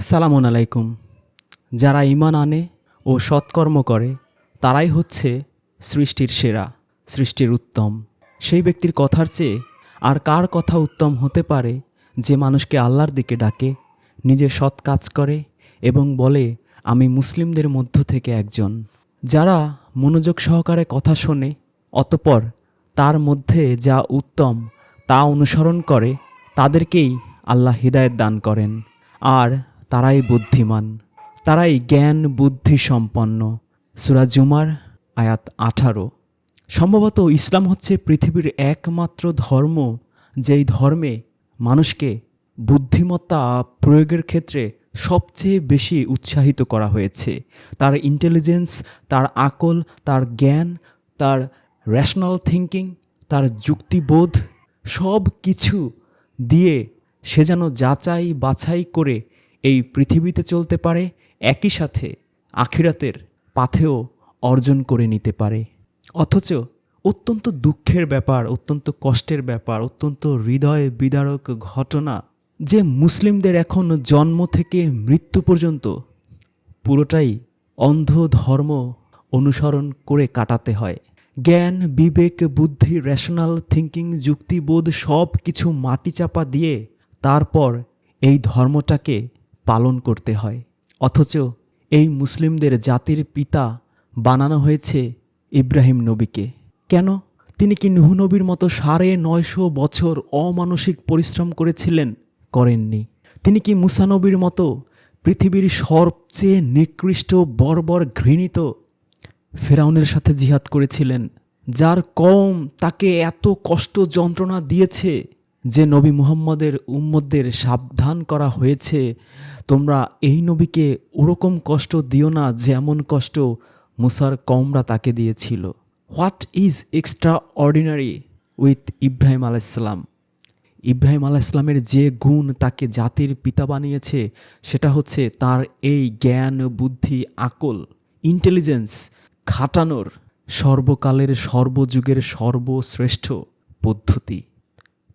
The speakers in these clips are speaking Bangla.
সালামুন আলাইকুম। যারা ইমান আনে ও সৎকর্ম করে, তারাই হচ্ছে সৃষ্টির সেরা, সৃষ্টির উত্তম। সেই ব্যক্তির কথার চেয়ে আর কার কথা উত্তম হতে পারে যে মানুষকে আল্লাহর দিকে ডাকে, নিজে সৎ কাজ করে এবং বলে, আমি মুসলিমদের মধ্য থেকে একজন যারা মনোযোগ সহকারে কথা শোনে, অতপর তার মধ্যে যা উত্তম তা অনুসরণ করে, তাদেরকেই আল্লাহ হৃদায়ত দান করেন। আর তারাই বুদ্ধিমান, তারাই জ্ঞান বুদ্ধি সম্পন্ন। সুরা জুমার আয়াত আঠারো। সম্ভবত ইসলাম হচ্ছে পৃথিবীর একমাত্র ধর্ম, যেই ধর্মে মানুষকে বুদ্ধিমত্তা প্রয়োগের ক্ষেত্রে সবচেয়ে বেশি উৎসাহিত করা হয়েছে। তার ইন্টেলিজেন্স তার আকল, তার জ্ঞান, তার রেশনাল থিঙ্কিং তার যুক্তিবোধ সব কিছু দিয়ে সে যেন যাচাই বাছাই করে এই পৃথিবীতে চলতে পারে, একই সাথে আখিরাতের পাথেও অর্জন করে নিতে পারে। অথচ অত্যন্ত দুঃখের ব্যাপার, অত্যন্ত কষ্টের ব্যাপার, অত্যন্ত হৃদয় বিদারক ঘটনা যে মুসলিমদের এখন জন্ম থেকে মৃত্যু পর্যন্ত পুরোটাই অন্ধ ধর্ম অনুসরণ করে কাটাতে হয়। জ্ঞান, বিবেক, বুদ্ধি রেশনাল থিঙ্কিং যুক্তিবোধ সব কিছু মাটি চাপা দিয়ে তারপর এই ধর্মটাকে পালন করতে হয়। অথচ এই মুসলিমদের জাতির পিতা বানানো হয়েছে ইব্রাহিম নবীকে। কেন? তিনি কি নুহ নবীর মতো সাড়ে নয়শো বছর অমানসিক পরিশ্রম করেছিলেন? করেননি। তিনি কি মুসানবীর মতো পৃথিবীর সবচেয়ে নিকৃষ্ট, বর্বর, ঘৃণিত ফেরাউনের সাথে জিহাদ করেছিলেন, যার কম তাকে এত কষ্ট যন্ত্রণা দিয়েছে যে নবী মুহাম্মদের উম্মদের সাবধান করা হয়েছে তোমরা এই নবীকে ওরকম কষ্ট দিও না যেমন কষ্ট মুসার কমরা তাকে দিয়েছিল। What is extraordinary with Ibrahim আলাইসাল্লাম ইব্রাহিম আলাহ ইসলামের যে গুণ তাকে জাতির পিতা বানিয়েছে, সেটা হচ্ছে তার এই জ্ঞান, বুদ্ধি, আকল ইন্টেলিজেন্স খাটানোর সর্বকালের, সর্বযুগের সর্বশ্রেষ্ঠ পদ্ধতি।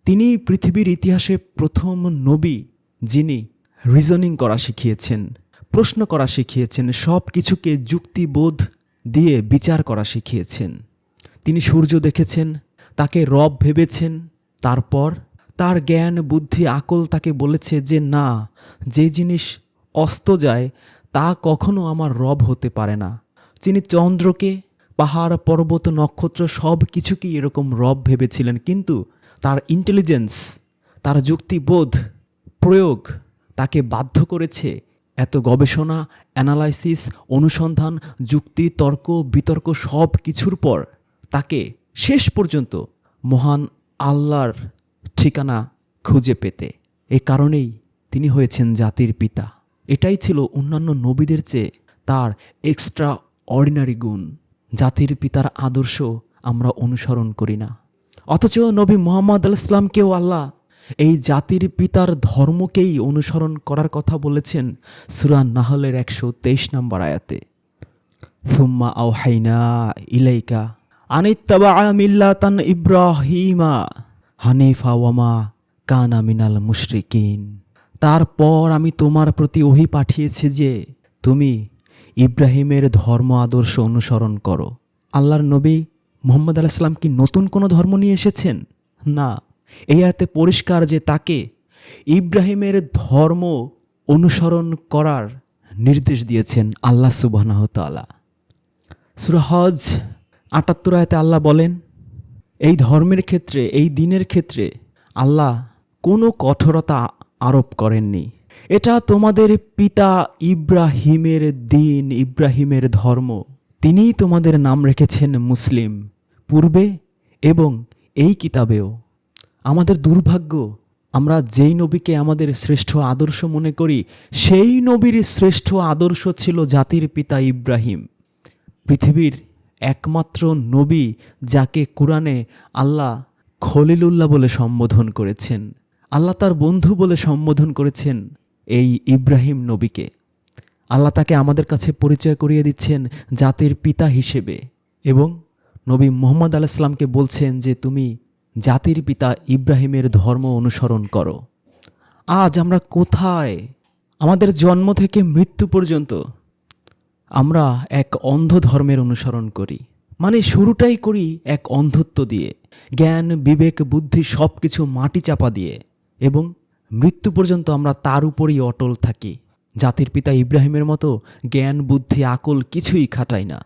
তিনি পৃথিবীর ইতিহাসে প্রথম নবী যিনি রিজনিং করা শিখিয়েছেন, প্রশ্ন করা শিখিয়েছেন সব কিছুকে যুক্তিবোধ দিয়ে বিচার করা শিখিয়েছেন। তিনি সূর্য দেখেছেন, তাকে রব ভেবেছেন, তারপর তার জ্ঞান, বুদ্ধি, আকল তাকে বলেছে যে, না, যে জিনিস অস্ত যায়, তা কখনো আমার রব হতে পারে না। তিনি চন্দ্রকে, পাহাড়, পর্বত, নক্ষত্র সব কিছুকেই এরকম রব ভেবেছিলেন, কিন্তু তার ইন্টেলিজেন্স তার যুক্তিবোধ প্রয়োগ বাধ্য করেছে। এত গবেষণা, অ্যানালাইসিস, অনুসন্ধান, যুক্তি, তর্ক, বিতর্ক সব কিছুর পর তাকে শেষ পর্যন্ত মহান আল্লাহর ঠিকানা খুঁজে পেতে। এ কারণেই তিনি হয়েছেন জাতির পিতা। এটাই ছিল অন্যান্য নবীদের চেয়ে তার এক্সট্রা অর্ডিনারি গুণ। জাতির পিতার আদর্শ আমরা অনুসরণ করি না। অথচ নবী মোহাম্মদ আল ইসলামকেও আল্লাহ এই জাতির পিতার ধর্মকেই অনুসরণ করার কথা বলেছেন সুরান নাহলের একশো তেইশ নম্বর আয়াতে। সুম্মা আও হাইনা ইলাইকা আনিত্তাবা মিল্লাতান ইব্রাহিমা হানিফা ওয়ামা কানা মিনাল মুশরিকিন। তারপর আমি তোমার প্রতি ওহি পাঠিয়েছি যে তুমি ইব্রাহিমের ধর্ম আদর্শ অনুসরণ করো। আল্লাহর নবী মোহাম্মদ আলাইসাল্লাম কি নতুন কোনো ধর্ম নিয়ে এসেছেন? না। এই পরিষ্কার যে তাকে ইব্রাহিমের ধর্ম অনুসরণ করার নির্দেশ দিয়েছেন আল্লাহ সুবাহ তালা সুরাহজ আটাত্তর আয়াতে আল্লাহ বলেন, এই ধর্মের ক্ষেত্রে, এই দিনের ক্ষেত্রে আল্লাহ কোনো কঠোরতা আরোপ করেননি। এটা তোমাদের পিতা ইব্রাহিমের দিন, ইব্রাহিমের ধর্ম। তিনিই তোমাদের নাম রেখেছেন মুসলিম পূর্বে এবং এই কিতাবেও। আমাদের দুর্ভাগ্য, আমরা যেই নবীকে আমাদের শ্রেষ্ঠ আদর্শ মনে করি, সেই নবীর শ্রেষ্ঠ আদর্শ ছিল জাতির পিতা ইব্রাহিম। পৃথিবীর একমাত্র নবী যাকে কোরআনে আল্লাহ খলিলুল্লাহ বলে সম্বোধন করেছেন, আল্লাহ তার বন্ধু বলে সম্বোধন করেছেন এই ইব্রাহিম নবীকে। আল্লাহ তাকে আমাদের কাছে পরিচয় করিয়ে দিচ্ছেন জাতির পিতা হিসেবে এবং নবী মোহাম্মদ আলাইসলামকে বলছেন যে, তুমি জাতির পিতা ইব্রাহিমের ধর্ম অনুসরণ করো। আজ আমরা কোথায়? আমাদের জন্ম থেকে মৃত্যু পর্যন্ত আমরা এক অন্ধ ধর্মের অনুসরণ করি। মানে শুরুটাই করি এক অন্ধত্ব দিয়ে। জ্ঞান, বিবেক, বুদ্ধি সব কিছু মাটি চাপা দিয়ে এবং মৃত্যু পর্যন্ত আমরা তার উপরই অটল থাকি। জাতির পিতা ইব্রাহিমের মতো জ্ঞান, বুদ্ধি, আকল কিছুই খাটাই না।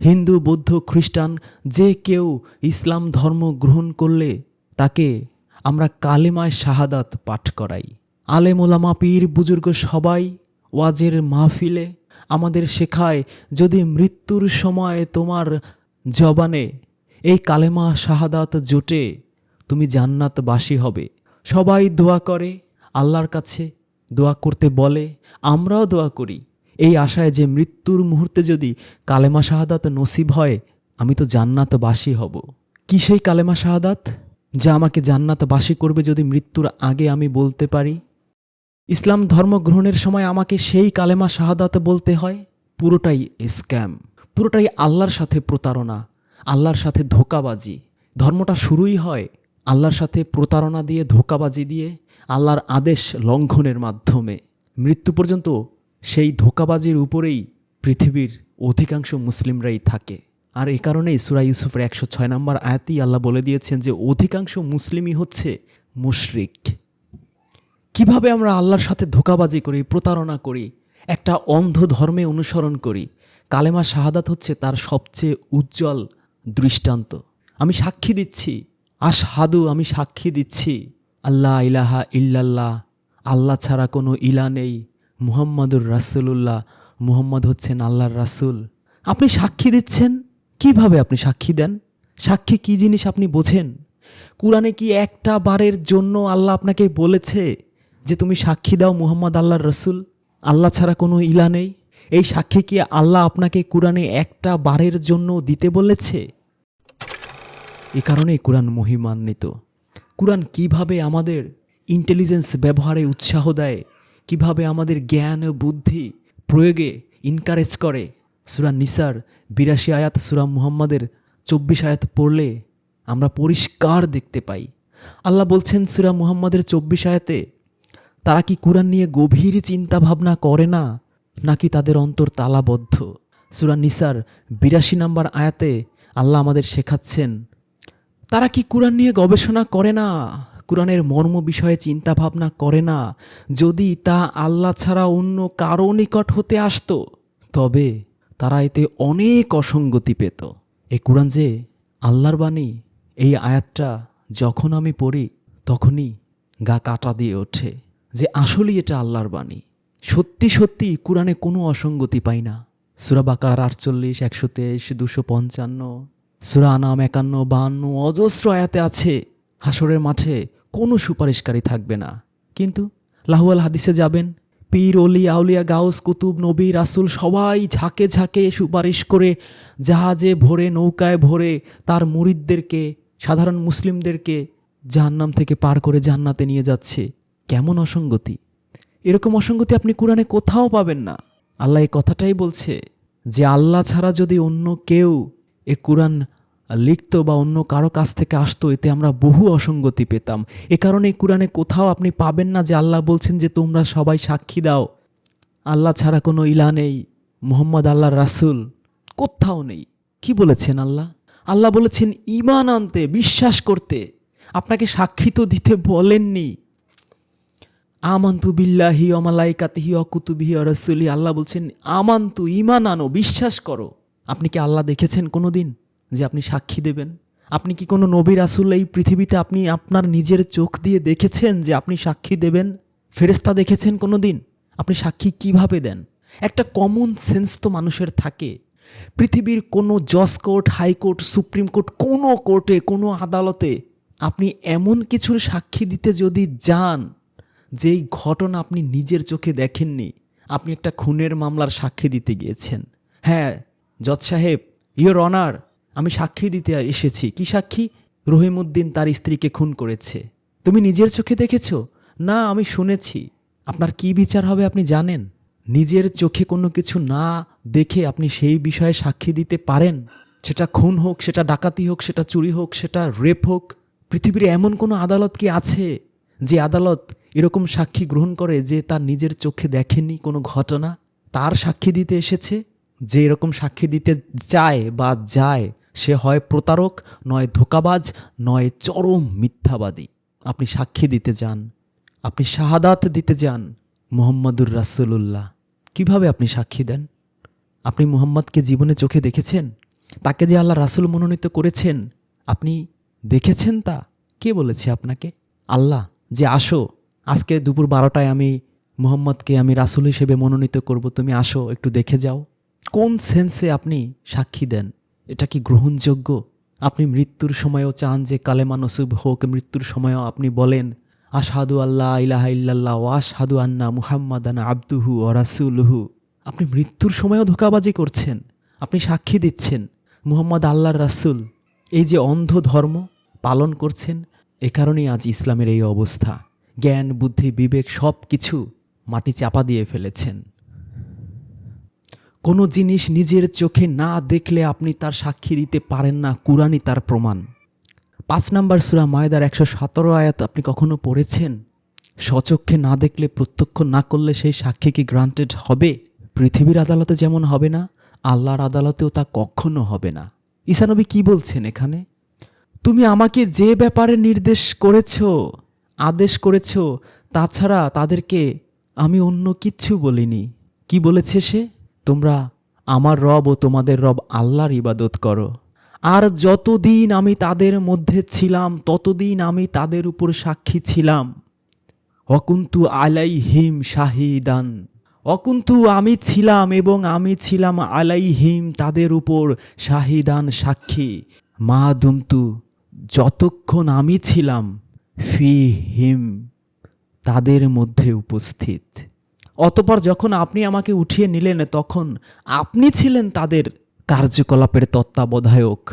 হিন্দু, বৌদ্ধ, খ্রিস্টান, যে কেউ ইসলাম ধর্ম গ্রহণ করলে তাকে আমরা কালেমায় শাহাদাত পাঠ করাই। আলেম ওলামা পীর বুজুর্গ সবাই ওয়াজের মাহফিলে আমাদের শেখায়, যদি মৃত্যুর সময় তোমার জবানে এই কালেমা শাহাদাত জোটে, তুমি জান্নাতবাসী হবে। সবাই দোয়া করে, আল্লাহর কাছে দোয়া করতে বলে, আমরাও দোয়া করি। এই আশায় যে মৃত্যুর মুহূর্তে যদি কালেমা শাহাদাত নসিব হয়, আমি তো জান্নাতবাসী হব। কি সেই কালেমা শাহাদাত যা আমাকে জান্নাতবাসী করবে যদি মৃত্যুর আগে আমি বলতে পারি? ইসলাম ধর্ম গ্রহণের সময় আমাকে সেই কালেমা শাহাদাত বলতে হয়, পুরোটাই স্ক্যাম, পুরোটাই আল্লাহর সাথে প্রতারণা, আল্লাহর সাথে ধোকাবাজি। ধর্মটা শুরুই হয় আল্লাহর সাথে প্রতারণা দিয়ে, ধোকাবাজি দিয়ে, আল্লাহর আদেশ লঙ্ঘনের মাধ্যমে। মৃত্যু পর্যন্ত সেই ধোকাবাজির উপরেই পৃথিবীর অধিকাংশ মুসলিমরাই থাকে। আর এ কারণেই সুরা ইউসুফের একশো ছয় নম্বর আয়াতেই আল্লাহ বলে দিয়েছেন যে, অধিকাংশ মুসলিমই হচ্ছে মুশরিক। কীভাবে আমরা আল্লাহর সাথে ধোকাবাজি করি, প্রতারণা করি, একটা অন্ধ ধর্মে অনুসরণ করি, কালেমা শাহাদাত হচ্ছে তার সবচেয়ে উজ্জ্বল দৃষ্টান্ত। আমি সাক্ষী দিচ্ছি, আশহাদু আমি সাক্ষী দিচ্ছি আল্লাহ ইলাহা ইল্লাল্লাহ, আল্লাহ ছাড়া কোনো ইলা নেই মুহাম্মাদুর রাসুলুল্লাহ, মুহাম্মদ হচ্ছেন আল্লাহর রাসূল। আপনি সাক্ষী দিচ্ছেন? কীভাবে আপনি সাক্ষী দেন? সাক্ষী কি জিনিস আপনি বোঝেন? কোরআনে কি একটা বারের জন্য আল্লাহ আপনাকে বলেছে যে তুমি সাক্ষী দাও মুহাম্মদ আল্লাহর রসুল? আল্লাহ ছাড়া কোনো ইলা নেই। এই সাক্ষী কি আল্লাহ আপনাকে কোরআনে একটা বারের জন্য দিতে বলেছে? এ কারণেই কোরআন মহিমান্বিত। কোরআন কীভাবে আমাদের ইন্টেলিজেন্স ব্যবহারে উৎসাহ দেয় কীভাবে আমাদের জ্ঞান ও বুদ্ধি প্রয়োগে ইনকারেজ করে? সুরা নিসার বিরাশি আয়াত, সুরা মুহাম্মাদের চব্বিশ আয়াত পড়লে আমরা পরিষ্কার দেখতে পাই। আল্লাহ বলছেন, সুরা মুহাম্মাদের চব্বিশ আয়াতে, তারা কি কোরআন নিয়ে গভীর চিন্তা ভাবনা করে না, নাকি তাদের অন্তর তালাবদ্ধ? সুরা নিসার বিরাশি নম্বর আয়াতে আল্লাহ আমাদের শেখাচ্ছেন, তারা কি কোরআন নিয়ে গবেষণা করে না কোরআনের মর্ম বিষয়ে চিন্তা ভাবনা করে না। যদি তা আল্লাহ ছাড়া অন্য কারও নিকট হতে আসতো, তবে তারা এতে অনেক অসঙ্গতি পেত। এই কোরআন যে আল্লাহর বাণী, এই আয়াতটা যখন আমি পড়ি, তখনই গা কাটা দিয়ে ওঠে যে আসলেই এটা আল্লাহর বাণী। সত্যি সত্যি কোরআনে কোনো অসঙ্গতি পাই না। সুরা বাকার আটচল্লিশ, একশো তেইশ, দুশো পঞ্চান্ন, সুরা আনাম একান্ন, বাহান্ন অজস্র আয়াতে আছে হাসরের মাঠে কোনো সুপারিশকারী থাকবে না। কিন্তু লাহুয়াল হাদিসে যাবেন, পীর অলি আউলিয়া, গাউস, কুতুব, নবী, রাসুল সবাই ঝাঁকে ঝাঁকে সুপারিশ করে জাহাজে ভরে, নৌকায় ভরে তার মুরিদদেরকে, সাধারণ মুসলিমদেরকে জাহান্নাম থেকে পার করে জান্নাতে নিয়ে যাচ্ছে। কেমন অসঙ্গতি? এরকম অসঙ্গতি আপনি কোরআনে কোথাও পাবেন না। আল্লাহ এই কথাটাই বলছে যে, আল্লাহ ছাড়া যদি অন্য কেউ এ কোরআন লিখতো বা অন্য কারও কাছ থেকে আসতো, এতে আমরা বহু অসঙ্গতি পেতাম। এ কারণে কোরআনে কোথাও আপনি পাবেন না যে আল্লাহ বলছেন যে তোমরা সবাই সাক্ষী দাও। আল্লাহ ছাড়া কোনো ইলা নেই। মোহাম্মদ আল্লাহ রাসুল কোথাও নেই। কি বলেছেন আল্লাহ? আল্লাহ বলেছেন ইমান আনতে, বিশ্বাস করতে। আপনাকে সাক্ষী তো দিতে বলেননি। আমান্তু বিল্লাহি অমালাইকাতিহি অকুতুবিহি অরসুলি আল্লাহ বলছেন, আমান্তু ইমান আনো, বিশ্বাস করো। আপনি কি আল্লাহ দেখেছেন কোনো দিন যে আপনি সাক্ষী দেবেন। আপনি কি কোনো নবী রাসুল এই পৃথিবীতে আপনি আপনার নিজের চোখ দিয়ে দেখেছেন যে আপনি সাক্ষী দেবেন? ফেরেস্তা দেখেছেন কোনো দিন আপনি সাক্ষী কীভাবে দেন? একটা কমন সেন্স তো মানুষের থাকে। পৃথিবীর কোনো জজ কোর্ট হাইকোর্ট সুপ্রিম কোর্ট, কোনো কোর্টে, কোনো আদালতে আপনি এমন কিছুর সাক্ষী দিতে যদি যান, যেই ঘটনা আপনি নিজের চোখে দেখেননি, আপনি একটা খুনের মামলার সাক্ষী দিতে গিয়েছেন। হ্যাঁ জজ সাহেব ইয়োর অনার আমি সাক্ষী দিতে এসেছি। কি সাক্ষী? রহিমউদ্দিন তার স্ত্রীকে খুন করেছে। তুমি নিজের চোখে দেখেছ? না, আমি শুনেছি। আপনার কি বিচার হবে আপনি জানেন? নিজের চোখে কোনো কিছু না দেখে আপনি সেই বিষয়ে সাক্ষী দিতে পারেন? সেটা খুন হোক, সেটা ডাকাতি হোক, সেটা চুরি হোক, সেটা রেপ হোক, পৃথিবীর এমন কোনো আদালত কি আছে যে আদালত এরকম সাক্ষী গ্রহণ করে যে তার নিজের চোখে দেখেনি কোনো ঘটনা? তার সাক্ষী দিতে এসেছে? যে এরকম সাক্ষী দিতে চায় বা যায় সে হয় প্রতারক, নয় ধোকাবাজ, নয় চরম মিথ্যাবাদী। আপনি সাক্ষী দিতে যান, আপনি শাহাদাত দিতে যান মোহাম্মদুর রাসূলুল্লাহ। কীভাবে আপনি সাক্ষী দেন? আপনি মোহাম্মদকে জীবনে চোখে দেখেছেন? তাকে যে আল্লাহ রাসূল মনোনীত করেছেন, আপনি দেখেছেন তা? কে বলেছে আপনাকে? আল্লাহ, যে আসো, আজকে দুপুর বারোটায় আমি মোহাম্মদকে আমি রাসূল হিসেবে মনোনীত করব, তুমি আসো, একটু দেখে যাও। কোন সেন্সে আপনি সাক্ষী দেন? এটা কি গ্রহণযোগ্য? আপনি মৃত্যুর সময়ও চান যে কালেমা নসুব হোক, মৃত্যুর সময়ও আপনি বলেন, আশহাদু আল্লাহ ইলাহা ইল্লাল্লাহ ও আশহাদু আন্না মুহাম্মাদান আব্দুহু ও রাসূলুহু। আপনি মৃত্যুর সময়ও ধোকাবাজি করছেন, আপনি সাক্ষী দিচ্ছেন, মুহাম্মদ আল্লাহর রাসূল। এই যে অন্ধ ধর্ম পালন করছেন, এ কারণেই আজ ইসলামের এই অবস্থা। জ্ঞান, বুদ্ধি, বিবেক সব কিছু মাটি চাপা দিয়ে ফেলেছেন। কোনো জিনিস নিজের চোখে না দেখলে আপনি তার সাক্ষী দিতে পারেন না। কুরআনই তার প্রমাণ। পাঁচ নাম্বার সুরা মায়দার একশো সতেরো আয়াত আপনি কখনো পড়েছেন? স্বচক্ষে না দেখলে, প্রত্যক্ষ না করলে সেই সাক্ষী কি গ্রান্টেড হবে? পৃথিবীর আদালতে যেমন হবে না, আল্লাহর আদালতেও তা কখনো হবে না। ঈসানবী কি বলছেন এখানে? তুমি আমাকে যে ব্যাপারে নির্দেশ করেছ, আদেশ করেছ, তাছাড়া তাদেরকে আমি অন্য কিচ্ছু বলিনি। কি বলেছে সে? তোমরা আমার রব ও তোমাদের রব আল্লাহর ইবাদত করো। আর যতদিন আমি তাদের মধ্যে ছিলাম, ততদিন আমি তাদের উপর সাক্ষী ছিলাম। অকুন্তু আলাইহিম শাহিদান। অকুন্তু আমি ছিলাম এবং আমি ছিলাম আলাইহিম তাদের উপর শাহিদান সাক্ষী। মা দুমতু যতক্ষণ আমি ছিলাম ফি হিম তাদের মধ্যে উপস্থিত। অতপর যখন আপনি আমাকে উঠিয়ে নিলেন, তখন আপনি ছিলেন তাদের কার্যকলাপের তত্ত্বাবধায়ক।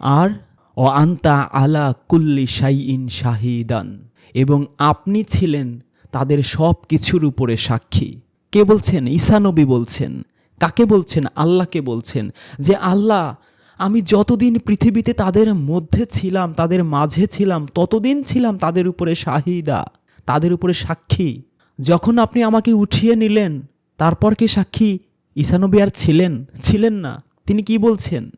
আর ও আন্তা আলা কুল্লি শাইইন শাহিদান, এবং আপনি ছিলেন তাদের সব কিছুর উপরে সাক্ষী। কে বলছেন? ঈসানবী বলছেন। কাকে বলছেন? আল্লাহকে বলছেন। যে আল্লাহ, আমি যতদিন পৃথিবীতে তাদের মধ্যে ছিলাম, তাদের মাঝে ছিলাম, ততদিন ছিলাম তাদের উপরে শাহিদা, তাদের উপরে সাক্ষী। যখন আপনি আমাকে উঠিয়ে নিলেন, তারপর কি সাক্ষী ঈসানবী আর ছিলেন? ছিলেন না। তিনি কি বলছেন?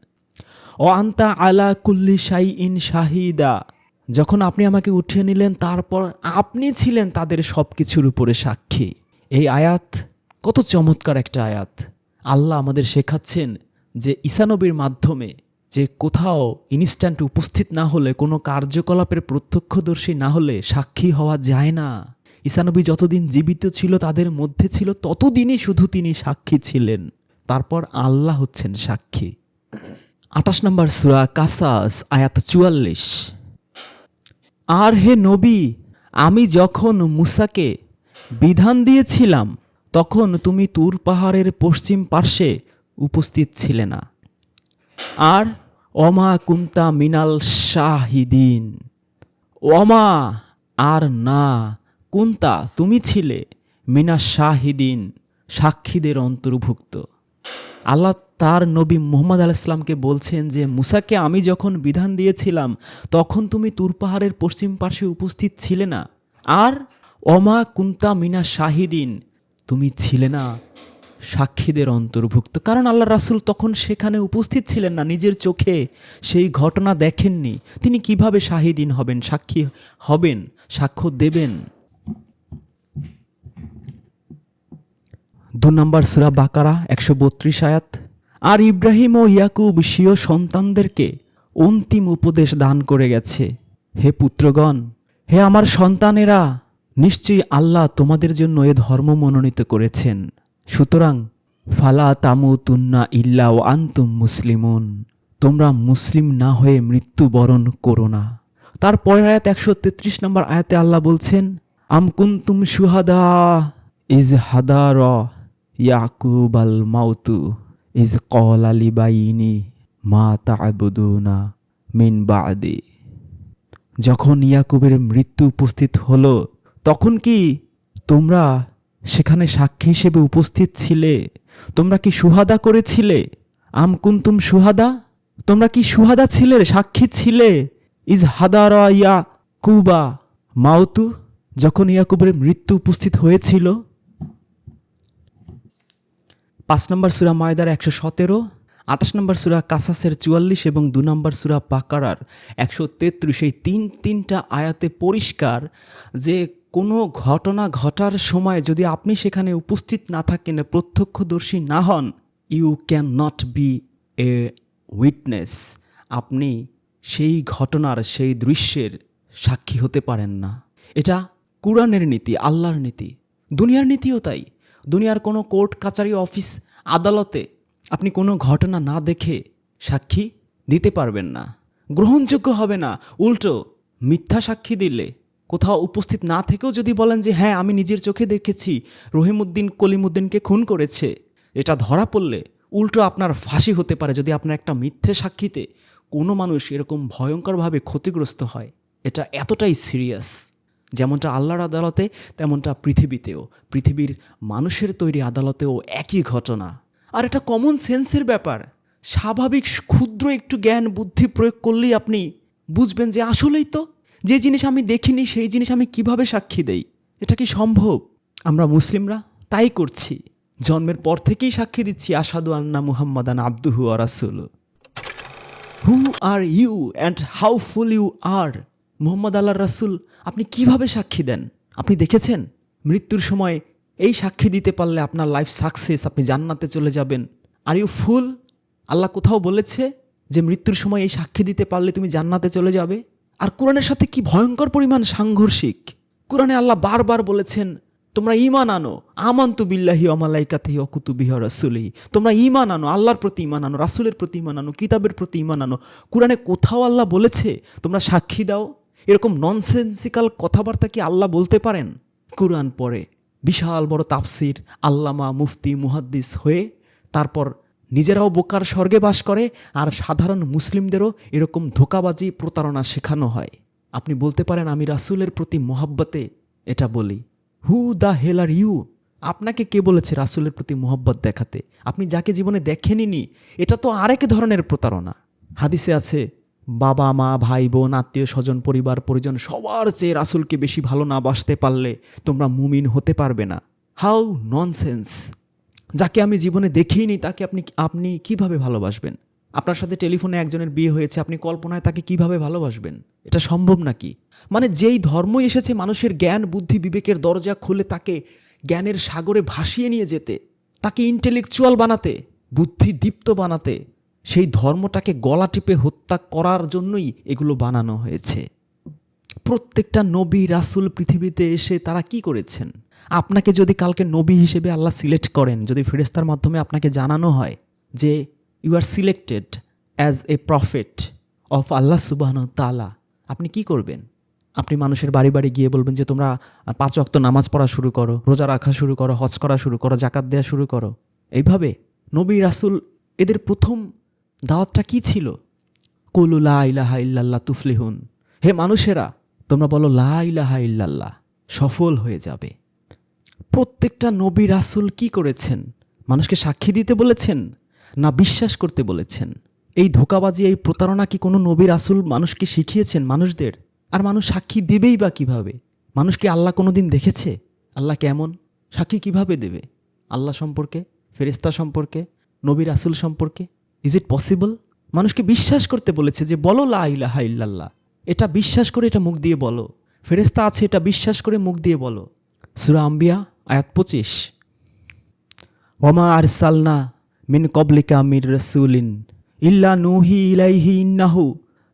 ও আন্তা আলা কুল্লি শাই ইন শাহিদা। যখন আপনি আমাকে উঠিয়ে নিলেন, তারপর আপনি ছিলেন তাদের সব কিছুর উপরে সাক্ষী। এই আয়াত কত চমৎকার একটা আয়াত। আল্লাহ আমাদের শেখাচ্ছেন যে ঈসানবীর মাধ্যমে যে কোথাও ইনস্ট্যান্ট উপস্থিত না হলে, কোনো কার্যকলাপের প্রত্যক্ষদর্শী না হলে সাক্ষী হওয়া যায় না। ঈসানবী যতদিন জীবিত ছিল, তাদের মধ্যে ছিল, ততদিনই শুধু তিনি সাক্ষী ছিলেন। তারপর আল্লাহ হচ্ছেন সাক্ষী। আঠাশ নম্বর সুরা কাসাস, আয়াত চুয়াল্লিশ। আর হে নবী, আমি যখন মুসাকে বিধান দিয়েছিলাম, তখন তুমি তুর পাহাড়ের পশ্চিম পার্শ্বে উপস্থিত ছিলে না। আর অমা কুন্তা মিনাল শাহিদিন। অমা আর না কুন্তা তুমি ছিলে? মিনা শাহিদিন, সাক্ষীদের অন্তর্ভুক্ত। আল্লাহ তার নবী মোহাম্মদ আল ইসলামকে বলছেন যে, মুসাকে আমি যখন বিধান দিয়েছিলাম, তখন তুমি তুর পাহাড়ের পশ্চিম পার্শ্বে উপস্থিত ছিলে না। আর অমা কুন্তা মিনা শাহিদিন, তুমি ছিলে না। সাক্ষীদের অন্তর্ভুক্ত। কারণ আল্লাহ রাসুল তখন সেখানে উপস্থিত ছিলেন না, নিজের চোখে সেই ঘটনা দেখেননি। তিনি কীভাবে শাহিদিন হবেন, সাক্ষী হবেন, সাক্ষ্য দেবেন? দু নম্বর সুরা বাকারা, একশো বত্রিশ আয়াত। আর ইব্রাহিম ও ইয়াকুব স্বীয় সন্তানদেরকে অন্তিম উপদেশ দান করে গেছে। হে পুত্রগণ, হে আমার সন্তানেরা, নিশ্চয়ই আল্লাহ তোমাদের জন্য এ ধর্ম মনোনীত করেছেন। সুতরাং, ফালা তামু তুন্না ইল্লা ও আন্তুম মুসলিমুন। তোমরা মুসলিম না হয়ে মৃত্যুবরণ করো না। তারপরের আয়াত একশো তেত্রিশ নম্বর আয়াতে আল্লাহ বলছেন আমকুন্তুম সুহাদা ইজ হাদার। ইয়াকুব আল মাউতু ইজ কল আলি বাইনি মা তাবুদুনা মিন বাদি। যখন ইয়াকুবের মৃত্যু উপস্থিত হলো, তখন কি তোমরা সেখানে সাক্ষী হিসেবে উপস্থিত ছিলে? তোমরা কি সুহাদা করেছিলে? আম কুন্তুম সুহাদা? তোমরা কি সুহাদা ছিলে সাক্ষী ছিলে? ইজ হাদারা ইয়া কুবা মাউতু? যখন ইয়াকুবের মৃত্যু উপস্থিত হয়েছিল পাঁচ নম্বর সুরা মায়দার একশো সতেরো, আঠাশ নম্বর সুরা কাসাসের চুয়াল্লিশ এবং দু নম্বর সুরা পাকারার একশো তেত্রিশ। এই তিন, তিনটা আয়াতে পরিষ্কার যে কোনো ঘটনা ঘটার সময় যদি আপনি সেখানে উপস্থিত না থাকেন, প্রত্যক্ষদর্শী না হন you can not be a witness আপনি সেই ঘটনার, সেই দৃশ্যের সাক্ষী হতে পারেন না। এটা কুরআনের নীতি, আল্লাহর নীতি। দুনিয়ার নীতিও তাই। দুনিয়ার কোনো কোর্ট, কাচারি, অফিস, আদালতে আপনি কোনো ঘটনা না দেখে সাক্ষী দিতে পারবেন না। গ্রহণযোগ্য হবে না। উল্টো, মিথ্যা সাক্ষী দিলে কোথাও উপস্থিত না থেকেও যদি বলেন যে হ্যাঁ আমি নিজের চোখে দেখেছি, রহিমউদ্দিন কলিমুদ্দিনকে খুন করেছে। এটা ধরা পড়লে উল্টো আপনার ফাঁসি হতে পারে যদি আপনার একটা মিথ্যে সাক্ষীতে কোনো মানুষ এরকম ভয়ঙ্করভাবে ক্ষতিগ্রস্ত হয়। এটা এতটাই সিরিয়াস। যেমনটা আল্লাহর আদালতে, তেমনটা পৃথিবীতেও। পৃথিবীর মানুষের তৈরি আদালতেও একই ঘটনা। আর এটা কমন সেন্সের ব্যাপার। স্বাভাবিক ক্ষুদ্র একটু জ্ঞান, বুদ্ধি প্রয়োগ করলেই আপনি বুঝবেন যে আসলেই তো, যে জিনিস আমি দেখিনি, সেই জিনিস আমি কীভাবে সাক্ষী দেই? এটা কি সম্ভব? আমরা মুসলিমরা তাই করছি। জন্মের পর থেকেই সাক্ষী দিচ্ছি আসাদু আন্না মুহাম্মাদান আব্দুহু রাসুল। Who are you and how full you are Mohammad আল্লাহ রাসুল আপনি কীভাবে সাক্ষী দেন? আপনি দেখেছেন? মৃত্যুর সময় এই সাক্ষী দিতে পারলে আপনার লাইফ সাকসেস আপনি জান্নাতে চলে যাবেন। আর ইউ ফুল আল্লাহ কোথাও বলেছে যে মৃত্যুর সময় এই সাক্ষী দিতে পারলে তুমি জান্নাতে চলে যাবে? আর কোরআনের সাথে কি ভয়ঙ্কর পরিমাণ সাংঘর্ষিক? কোরআনে আল্লাহ বারবার বলেছেন, তোমরা ইমান আনো, আমান্তু বিল্লাহি অমালাইকাতেহি অকুতুবিহ রাসুলিহি। তোমরা ইমান আনো, আল্লাহর প্রতি ইমান আনো, রাসুলের প্রতি ইমান আনো, কিতাবের প্রতি ইমান আনো। কোরআনে কোথাও আল্লাহ বলেছে, তোমরা সাক্ষী দাও। এরকম ননসেন্সিক্যাল কথাবার্তা কি আল্লাহ বলতে পারেন? কোরআন পড়ে, বিশাল বড় তাফসির, আল্লামা, মুফতি, মুহাদ্দিস হয়ে তারপর নিজেরাও বোকার স্বর্গে বাস করে আর সাধারণ মুসলিমদেরও এরকম ধোকাবাজি, প্রতারণা শেখানো হয়। আপনি বলতে পারেন, আমি রাসুলের প্রতি মোহাব্বতে এটা বলি। Who the hell are you আপনাকে কে বলেছে রাসুলের প্রতি মোহব্বত দেখাতে? আপনি যাকে জীবনে দেখেনি এটা তো আরেক ধরনের প্রতারণা। হাদিসে আছে বাবা, মা, ভাই, বোন, আত্মীয় স্বজন, পরিবার, পরিজন সবার চেয়ে রাসুলকে বেশি ভালো না বাসতে পারলে তোমরা মুমিন হতে পারবে না। How nonsense! যাকে আমি জীবনে দেখিনি, তাকে আপনি আপনি কীভাবে ভালোবাসবেন? আপনার সাথে টেলিফোনে একজনের বিয়ে হয়েছে, আপনি কল্পনায় তাকে কীভাবে ভালোবাসবেন? এটা সম্ভব নাকি? মানে যেই ধর্মই এসেছে, মানুষের জ্ঞান, বুদ্ধি, বিবেকের দরজা খুলে তাকে জ্ঞানের সাগরে ভাসিয়ে নিয়ে যেতে, তাকে ইন্টেলেকচুয়াল বানাতে বুদ্ধি দীপ্ত বানাতে সেই ধর্মটাকে গলা টিপে হত্যা করার জন্যই এগুলো বানানো হয়েছে। প্রত্যেকটা নবী, রাসুল পৃথিবীতে এসে তারা কি করেছেন? আপনাকে যদি কালকে নবী হিসেবে আল্লাহ সিলেক্ট করেন, যদি ফেরেস্তার মাধ্যমে আপনাকে জানানো হয় যে you are selected as a prophet of Allah সুবাহন তালা আপনি কি করবেন? আপনি মানুষের বাড়ি বাড়ি গিয়ে বলবেন যে তোমরা পাঁচ অক্ত নামাজ পড়া শুরু করো, রোজা রাখা শুরু করো, হজ করা শুরু করো জাকাত দেওয়া শুরু করো। এইভাবে নবী, রাসুল এদের প্রথম দাওয়াতটা কি ছিল? কুলু লা ইলাহা ইল্লাল্লাহ তুফলিহুন। হে মানুষেরা, তোমরা বলো লা ইলাহা ইল্লাল্লাহ, সফল হয়ে যাবে। প্রত্যেকটা নবী রাসুল কি করেছেন? মানুষকে সাক্ষী দিতে বলেছেন না বিশ্বাস করতে বলেছেন? এই ধোকাবাজি, এই প্রতারণা কি কোনো নবী রাসুল মানুষকে শিখিয়েছেন মানুষদের? আর মানুষ সাক্ষী দেবেই বা কীভাবে? মানুষ কি আল্লাহ কোনো দিন দেখেছে? আল্লাহ কেমন? সাক্ষী কীভাবে দেবে? আল্লাহ সম্পর্কে ফেরিস্তা সম্পর্কে, নবী রাসুল সম্পর্কে? ইজ ইট পসিবল মানুষকে বিশ্বাস করতে বলেছে যে, বলো লা ইলাহা ইল্লাল্লাহ। এটা বিশ্বাস করে এটা মুখ দিয়ে বলো। ফেরেস্তা আছে, এটা বিশ্বাস করে মুখ দিয়ে বলো। সুরা আম্বিয়া, আয়াত পঁচিশ। ওমা আরসালনা মিন কবলিকা মির রসুলিন ইল্লা নুহি ইলাইহি ইন্নাহু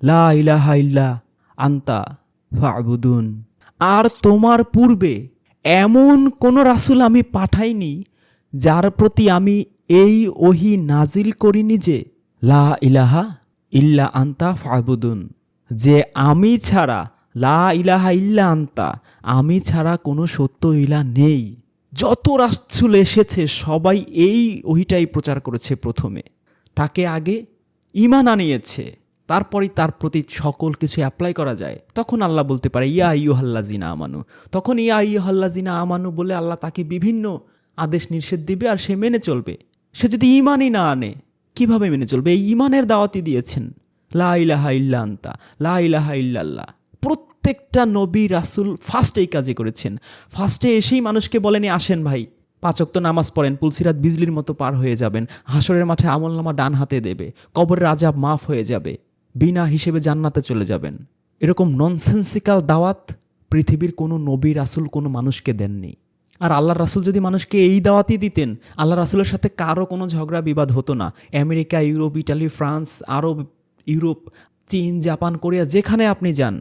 লা ইলাহা ইল্লা আন্তা ফাবুদুন। আর তোমার পূর্বে এমন কোন রাসুল আমি পাঠাইনি যার প্রতি আমি এই ওহি নাজিল করিনি যে, লা ইলাহা ইল্লা আন্তা ফাবুদুন। যে আমি ছাড়া, লা ইলাহা ইল্লা আন্তা, আমি ছাড়া কোনো সত্য ইলা নেই। যত রাসুল এসেছে, সবাই এই ওহিটাই প্রচার করেছে প্রথমে। তাকে আগে ইমান আনিয়েছে, তারপরেই তার প্রতি সকল কিছু অ্যাপ্লাই করা যায়। তখন আল্লাহ বলতে পারে, ইয়া ইউ হাল্লাজিনা আমানু। তখন ইয়া ইউ হাল্লাজিনা আমানু বলে আল্লাহ তাকে বিভিন্ন আদেশ নিষেধ দিবে আর সে মেনে চলবে। সে যদি ইমানই না আনে, কীভাবে মেনে চলবে? এই ইমানের দাওয়াতি দিয়েছেন। লা ইলাহা ইল্লা লা ইলাহা ইল্লাল্লাহ। প্রত্যেকটা নবী, রাসুল ফার্স্ট এই কাজে করেছেন। ফার্স্টে এসেই মানুষকে বলেনি, আসেন ভাই পাচক তো নামাজ পড়েন, পুলসিরাত বিজলির মতো পার হয়ে যাবেন। হাসরের মাঠে আমলনামা ডান হাতে দেবে। কবরের আজাব মাফ হয়ে যাবে। বিনা হিসেবে জান্নাতে চলে যাবেন। এরকম ননসেন্সিক্যাল দাওয়াত পৃথিবীর কোনো নবী, রাসুল কোনো মানুষকে দেননি। আর আল্লাহ রাসুল যদি মানুষকে এই দাওয়াতই দিতেন আল্লাহ রাসুলের সাথে কারও কোনো ঝগড়া বিবাদ হতো না। আমেরিকা, ইউরোপ, ইটালি, ফ্রান্স, আরব, ইউরোপ, চীন, জাপান, কোরিয়া, যেখানে আপনি যান,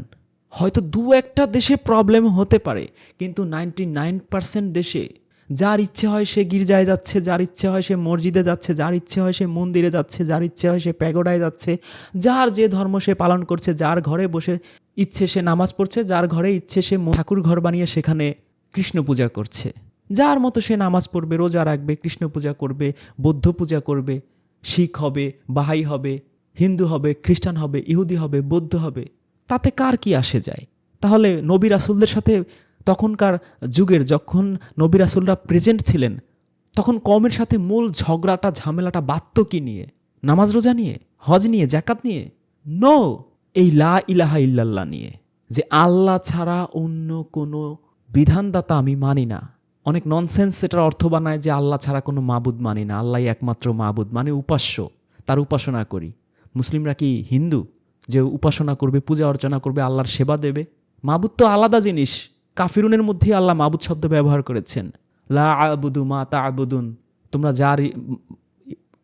হয়তো দু একটা দেশে প্রবলেম হতে পারে, কিন্তু নাইনটি নাইন পার্সেন্ট দেশে যার ইচ্ছে হয় সে গির্জায় যাচ্ছে, যার ইচ্ছে হয় সে মসজিদে যাচ্ছে, যার ইচ্ছে হয় সে মন্দিরে যাচ্ছে, যার ইচ্ছে হয় সে প্যাগোডায় যাচ্ছে, যার যে ধর্ম সে পালন করছে, যার ঘরে বসে ইচ্ছে সে নামাজ পড়ছে, যার ঘরে ইচ্ছে সে ঠাকুর ঘর বানিয়ে সেখানে কৃষ্ণ পূজা করছে। যার মতো সে নামাজ পড়বে, রোজা রাখবে, কৃষ্ণ পূজা করবে, বৌদ্ধ পূজা করবে, শিখ হবে, বাহাই হবে, হিন্দু হবে, খ্রিস্টান হবে, ইহুদি হবে, বৌদ্ধ হবে, তাতে কার কি আসে যায়? তাহলে নবী রাসুলদের সাথে তখনকার যুগের যখন নবী রাসুলরা প্রেজেন্ট ছিলেন, তখন কমের সাথে মূল ঝগড়াটা, ঝামেলাটা বাত্য কি নিয়ে? নামাজ রোজা নিয়ে? হজ নিয়ে? জাকাত নিয়ে? নো এই লা ইলাহা ইল্লাল্লাহ নিয়ে। যে আল্লাহ ছাড়া অন্য কোনো বিধানদাতা আমি মানি না। অনেক ননসেন্স এটার অর্থ বানায় যে আল্লাহ ছাড়া কোনো মাবুদ মানি না। আল্লাহ একমাত্র মাবুদ মানে উপাস্য। তার উপাসনা করি। মুসলিমরা কি হিন্দু? যে উপাসনা করবে, পূজা অর্চনা করবে, আল্লাহর সেবা দেবে? মাবুদ তো আলাদা জিনিস। কাফিরুনের মধ্যেই আল্লাহ মাবুদ শব্দ ব্যবহার করেছেন। লা আবুদু মা তা আবুদুন তোমরা যার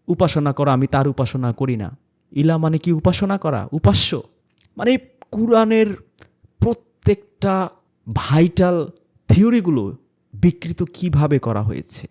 উপাসনা করো, আমি তার উপাসনা করি না। ইলা মানে কি উপাসনা করা? উপাস্য। মানে কোরআনের প্রত্যেকটা ভাইটাল থিওরিগুলো বিকৃত কীভাবে করা হয়েছে?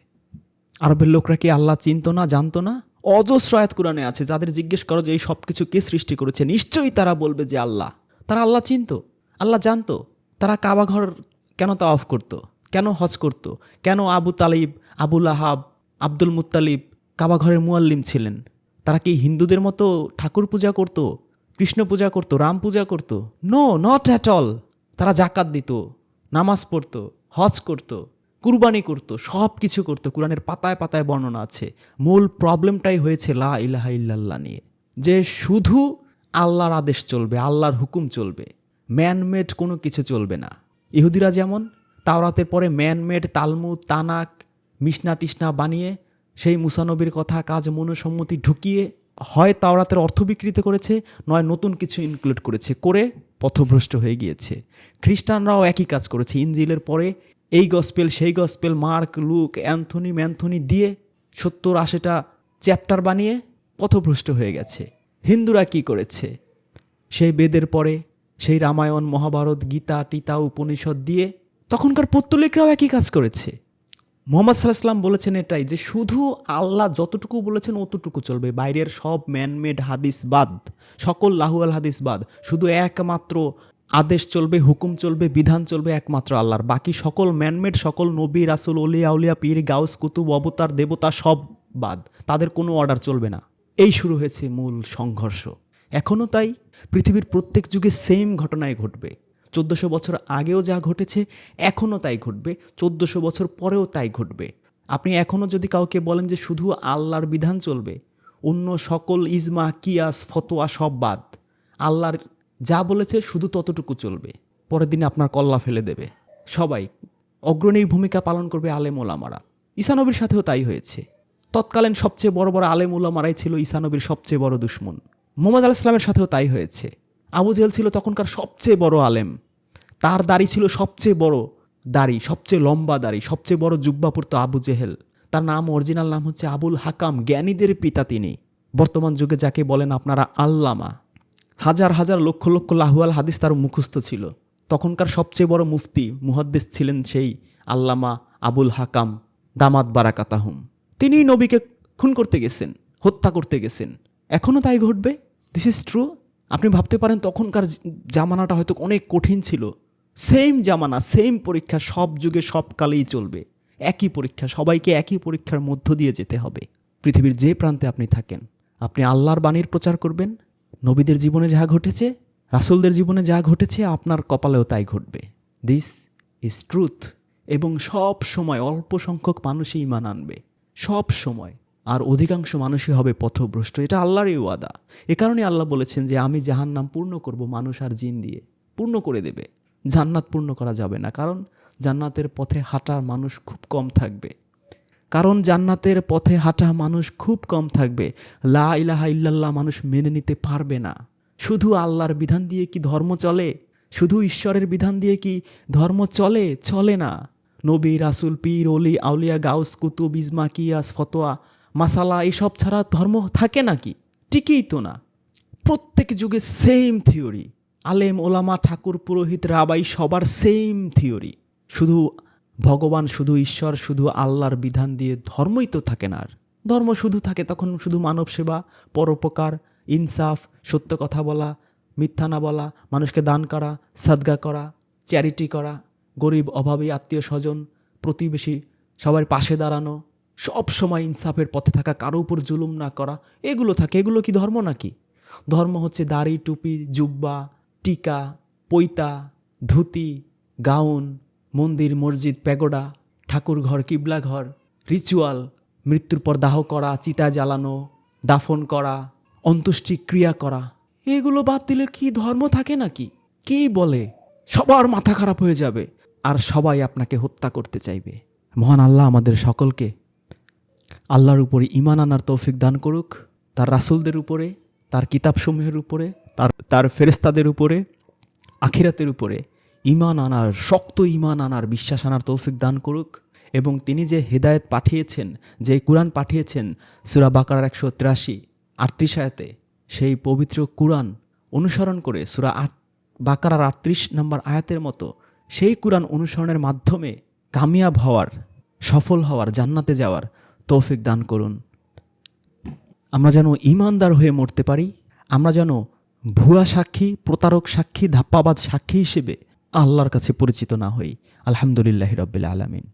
আরবের লোকরা কি আল্লাহ চিনতো না, জানতো না? অজস্র আয়াত কোরআনে আছে, যাদের জিজ্ঞেস করো যে এই সব কিছু কে সৃষ্টি করেছে, নিশ্চয়ই তারা বলবে যে আল্লাহ। তারা আল্লাহ চিনত, আল্লাহ জানতো, তারা কাবাঘর কেন তা অফ করতো, কেন হজ করতো, কেন আবু তালিব আবুল আহাব আব্দুল মুত্তালিব কাবাঘরের মুয়াল্লিম ছিলেন? তারা কি হিন্দুদের মতো ঠাকুর পূজা করতো, কৃষ্ণ পূজা করতো, রাম পূজা করতো? নো নট অ্যাট অল তারা জাকাত দিত, নামাজ পড়তো, হজ করতো, কুরবানি করতো, সব কিছু করতো। কোরআনের পাতায় পাতায় বর্ণনা আছে। মূল প্রবলেমটাই হয়েছে লা ইলাহা ইল্লাল্লাহ নিয়ে। যে শুধু আল্লাহর আদেশ চলবে, আল্লাহর হুকুম চলবে ম্যানমেড কোনো কিছু চলবে না। ইহুদিরা যেমন, তাওরাতের পরে ম্যানমেড তালমুদ, তানাক মিশনা টিসনা বানিয়ে, সেই মুসানবীর কথা কাজ মনুসম্মতি ঢুকিয়ে হয় তাওরাতের অর্থ বিকৃত করেছে, নয় নতুন কিছু ইনক্লুড করেছে, করে পথভ্রষ্ট হয়ে গিয়েছে। খ্রিস্টানরাও একই কাজ করেছে। ইঞ্জিলের পরে এই গসপেল সেই গসপেল মার্ক, লুক, অ্যান্থনি, ম্যান্থনি দিয়ে সত্তর আশিটা চ্যাপ্টার বানিয়ে পথভ্রষ্ট হয়ে গেছে। হিন্দুরা কি করেছে? সেই বেদের পরে সেই রামায়ণ, মহাভারত, গীতা, টিতা, উপনিষদ দিয়ে তখনকার পত্তলিকরাও একই কাজ করেছে। মোহাম্মদ সাল্লাহ সাল্লাম বলেছেন এটাই যে শুধু আল্লাহ যতটুকু বলেছেন অতটুকু চলবে। বাইরের সব ম্যানমেড হাদিস বাদ, সকল লাহুয়াল হাদিস বাদ। শুধু একমাত্র আদেশ চলবে, হুকুম চলবে, বিধান চলবে একমাত্র আল্লাহর। বাকি সকল ম্যানমেড সকল নবী, রাসুল, অলিয়া, উলিয়া, পীর, গাউস, কুতুব, অবতার, দেবতা সব বাদ। তাদের কোনো অর্ডার চলবে না। এই শুরু হয়েছে মূল সংঘর্ষ। এখনও তাই? পৃথিবীর প্রত্যেক যুগে সেম ঘটনায় ঘটবে। চোদ্দোশো বছর আগেও যা ঘটেছে, এখনও তাই ঘটবে। চোদ্দোশো বছর পরেও তাই ঘটবে। আপনি এখনও যদি কাউকে বলেন যে শুধু আল্লাহর বিধান চলবে, অন্য সকল ইজমা, কিয়াস, ফতোয়া সব বাদ। আল্লাহর যা বলেছে শুধু ততটুকু চলবে। পরের দিনে আপনার কল্লা ফেলে দেবে। সবাই অগ্রণী ভূমিকা পালন করবে আলেম ওলামারা। ঈসানবীর সাথেও তাই হয়েছে। তৎকালীন সবচেয়ে বড় বড় আলেম ওলামারাই ছিল ঈসানবীর সবচেয়ে বড় দুশ্মন। মোহাম্মদ আল ইসলামের সাথেও তাই হয়েছে। আবু জেহেল ছিল তখনকার সবচেয়ে বড় আলেম। তার দাড়ি ছিল সবচেয়ে বড় দাড়ি, সবচেয়ে লম্বা দাড়ি, সবচেয়ে বড় জুব্বা পড়তো আবু জেহেল। তার নাম, অরিজিনাল নাম হচ্ছে আবুল হাকাম, জ্ঞানীদের পিতা তিনি। বর্তমান যুগে যাকে বলেন আপনারা আল্লামা। হাজার হাজার লক্ষ লক্ষ লাহুয়াল হাদিস তার মুখস্থ ছিল। তখনকার সবচেয়ে বড় মুফতি, মুহাদ্দিস ছিলেন সেই আল্লামা আবুল হাকাম দামাত বারাকাতাহুম। তিনিই নবীকে খুন করতে গেছেন, হত্যা করতে গেছেন। এখনও তাই ঘটবে? দিস ইজ ট্রু আপনি ভাবতে পারেন তখনকার জামানাটা হয়তো অনেক কঠিন ছিল। সেম জামানা, সেম পরীক্ষা, সব যুগে, সব কালেই চলবে। একই পরীক্ষা, সবাইকে একই পরীক্ষার মধ্য দিয়ে যেতে হবে। পৃথিবীর যে প্রান্তে আপনি থাকেন, আপনি আল্লাহর বাণীর প্রচার করবেন, নবীদের জীবনে যা ঘটেছে, রাসুলদের জীবনে যা ঘটেছে, আপনার কপালেও তাই ঘটবে। দিস ইজ ট্রুথ এবং সব সময় অল্প সংখ্যক মানুষই ইমান আনবে। সব সময়। আর অধিকাংশ মানুষই হবে পথভ্রষ্ট। এটা আল্লাহরই ওয়াদা। এ কারণে আল্লাহ বলেছেন যে, আমি জাহান্নাম পূর্ণ করব মানুষ আর জিন দিয়ে। পূর্ণ করে দেবে। জান্নাত পূর্ণ করা যাবে না। কারণ জান্নাতের পথে হাঁটা মানুষ খুব কম থাকবে। কারণ জান্নাতের পথে হাঁটা মানুষ খুব কম থাকবে। লা ইলাহা ইল্লাল্লাহ মানুষ মেনে নিতে পারবে না। শুধু আল্লাহর বিধান দিয়ে কি ধর্ম চলে? শুধু ঈশ্বরের বিধান দিয়ে কি ধর্ম চলে? চলে না। নবী, রাসুল, পীর অলি আউলিয়া, গাউস, কুতুব ইজমা কিয়াস ফতোয়া মাসালা, এসব ছাড়া ধর্ম থাকে নাকি? টিকেই তো না। প্রত্যেক যুগে সেম থিওরি আলেম, ওলামা, ঠাকুর, পুরোহিত, রাবাই, সবার সেম থিওরি শুধু ভগবান, শুধু ঈশ্বর, শুধু আল্লাহর বিধান দিয়ে ধর্মই তো থাকে না আর। ধর্ম শুধু থাকে তখন শুধু মানব সেবা, পরোপকার, ইনসাফ, সত্য কথা বলা, মিথ্যা না বলা, মানুষকে দান করা, সাদগা করা চ্যারিটি করা, গরিব, অভাবী আত্মীয় স্বজন প্রতিবেশী, সবার পাশে দাঁড়ানো সব সময় ইনসাফের পথে থাকা, কারও উপর জুলুম না করা, এগুলো থাকে। এগুলো কি ধর্ম নাকি? ধর্ম হচ্ছে দাড়ি, টুপি, জুব্বা, টিকা, পৈতা, ধুতি, গাউন, মন্দির, মসজিদ, প্যাগোডা ঠাকুর ঘর কিবলা ঘর রিচুয়াল, মৃত্যুর পর দাহ করা, চিতা জ্বালানো, দাফন করা অন্ত্যেষ্টি ক্রিয়া করা। এগুলো বাদ দিলে কি ধর্ম থাকে নাকি? কি বলে? সবার মাথা খারাপ হয়ে যাবে। আর সবাই আপনাকে হত্যা করতে চাইবে। মহান আল্লাহ আমাদের সকলকে আল্লাহর উপরে ইমান আনার তৌফিক দান করুক, তার রাসুলদের উপরে, তার কিতাবসমূহের উপরে, তার তার ফেরেস্তাদের উপরে, আখিরাতের উপরে ইমান আনার, শক্ত ইমান আনার বিশ্বাস আনার তৌফিক দান করুক। এবং তিনি যে হেদায়েত পাঠিয়েছেন, যে কুরআন পাঠিয়েছেন, সুরা বাকার একশো তিরাশি, আটত্রিশ আয়াতে, সেই পবিত্র কুরআন অনুসরণ করে, সুরা আট, বাকারার আটত্রিশ নম্বর আয়াতের মতো, সেই কুরআন অনুসরণের মাধ্যমে কামিয়াব হওয়ার, সফল হওয়ার, জান্নাতে যাওয়ার তৌফিক দান করুন। আমরা যেন ইমানদার হয়ে মরতে পারি, আমরা যেন ভুয়া সাক্ষী, প্রতারক সাক্ষী ধাপ্পাবাদ সাক্ষী হিসেবে আল্লাহর কাছে পরিচিত না হই। আলহামদুলিল্লাহ রবিল্লা আলমিন।